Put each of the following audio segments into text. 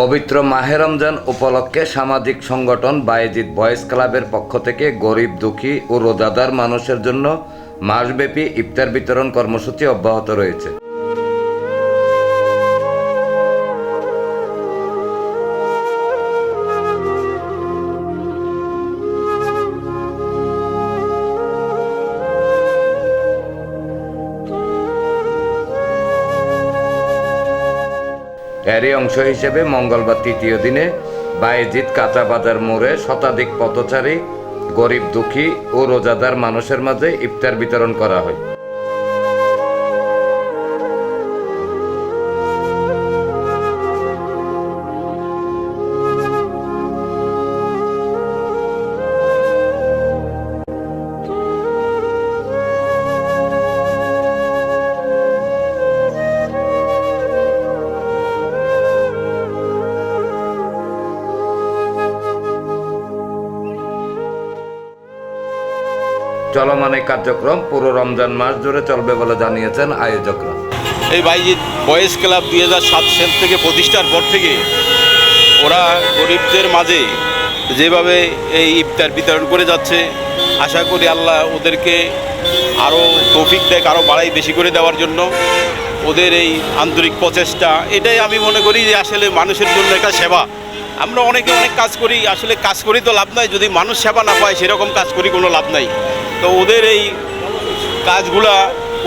পবিত্র মাহে রমজান উপলক্ষে সামাজিক সংগঠন বায়েজিদ বয়েজ ক্লাবের পক্ষ থেকে গরিব, দুঃখী ও রোজাদার মানুষের জন্য মাসব্যাপী ইফতার বিতরণ কর্মসূচি অব্যাহত রয়েছে। এরই অংশ হিসেবে মঙ্গলবার তৃতীয় দিনে বায়েজিৎ কাঁচা বাজার মোড়ে শতাধিক পথচারী, গরিব দুঃখী ও রোজাদার মানুষের মাঝে ইফতার বিতরণ করা হয়। চলমান এই কার্যক্রম পুরো রমজান মাস জুড়ে চলবে বলে জানিয়েছেন আয়োজকরা। এই বাইজিৎ বয়েজ ক্লাব দুই হাজার সাত সাল থেকে প্রতিষ্ঠার পর থেকে ওরা গরিবদের মাঝে যেভাবে এই ইফতার বিতরণ করে যাচ্ছে, আশা করি আল্লাহ ওদেরকে আরও তৌফিক দেখ, আরও বাড়াই বেশি করে দেওয়ার জন্য ওদের এই আন্তরিক প্রচেষ্টা। এটাই আমি মনে করি যে আসলে মানুষের জন্য একটা সেবা। আমরা অনেকে অনেক কাজ করি, আসলে কাজ করি তো লাভ নাই, যদি মানুষ সেবা না পায় সেরকম কাজ করি কোনো লাভ নাই। তো ওদের এই কাজগুলা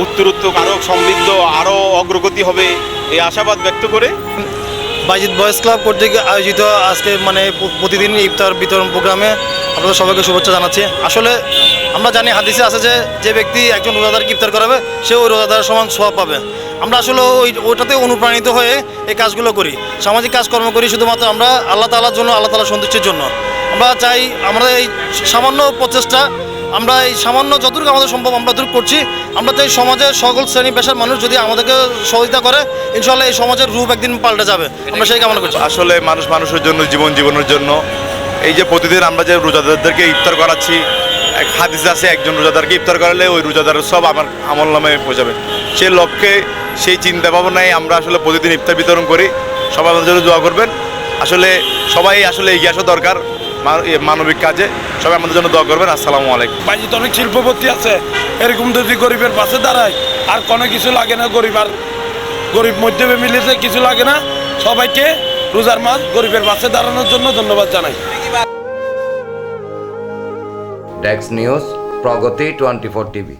উত্তরোত্তর আরও সমৃদ্ধ আরও অগ্রগতি হবে এই আশাবাদ ব্যক্ত করে। বাইজিৎ বয়েজ ক্লাব কর্তৃক আয়োজিত আজকে মানে প্রতিদিন ইফতার বিতরণ প্রোগ্রামে আপনাদের সবাইকে শুভেচ্ছা জানাচ্ছি। আসলে আমরা জানি, হাদিসে আছে যে যে ব্যক্তি একজন রোজাদারকে ইফতার করাবে, সে ওই রোজাদার সমান সোয়াব পাবে। আমরা আসলে ওই ওইটাতে অনুপ্রাণিত হয়ে এই কাজগুলো করি। সামাজিক কাজকর্ম করি শুধুমাত্র আমরা আল্লাহ তালার জন্য, আল্লাহ তালার সন্তুষ্টির জন্য। আমরা চাই, আমরা এই সামান্য প্রচেষ্টা আমরা এই সামান্য যতটুকু আমাদের সম্ভব আমরা দূর করছি। আমরা চাই সমাজের সকল শ্রেণি পেশার মানুষ যদি আমাদেরকে সহযোগিতা করে ইনশাল্লাহ এই সমাজের রূপ একদিন পাল্টে যাবে। আমরা সেই কামনা করছি। আসলে মানুষ মানুষের জন্য, জীবন জীবনের জন্য। এই যে প্রতিদিন আমরা যে রোজাদারদেরকে ইফতার করাচ্ছি, এক হাদিস আছে, একজন রোজাদারকে ইফতার করালে ওই রোজাদারের সব আমার আমল নামে পৌঁছাবে সেই লক্ষ্যে, সেই চিন্তা ভাবনায় আমরা আসলে প্রতিদিন ইফতার বিতরণ করি। সবাই আমাদের জন্য দোয়া করবেন। আসলে সবাই আসলে এগিয়ে আসা দরকার। মানবিক কাজে সবাই আমাদের জন্য দোয়া করবেন। আসসালামু আলাইকুম। বাজিত অনেক শিল্পপতি আছে এরকম যদি গরিবের পাশে দাঁড়ায় আর কোনো কিছু লাগে না গরিব আর গরিব মধ্যে মিলেছে কিছু লাগে না সবাইকে রোজার মাস গরিবের পাশে দাঁড়ানোর জন্য ধন্যবাদ জানাই। ডেক্স news Pragati twenty four TV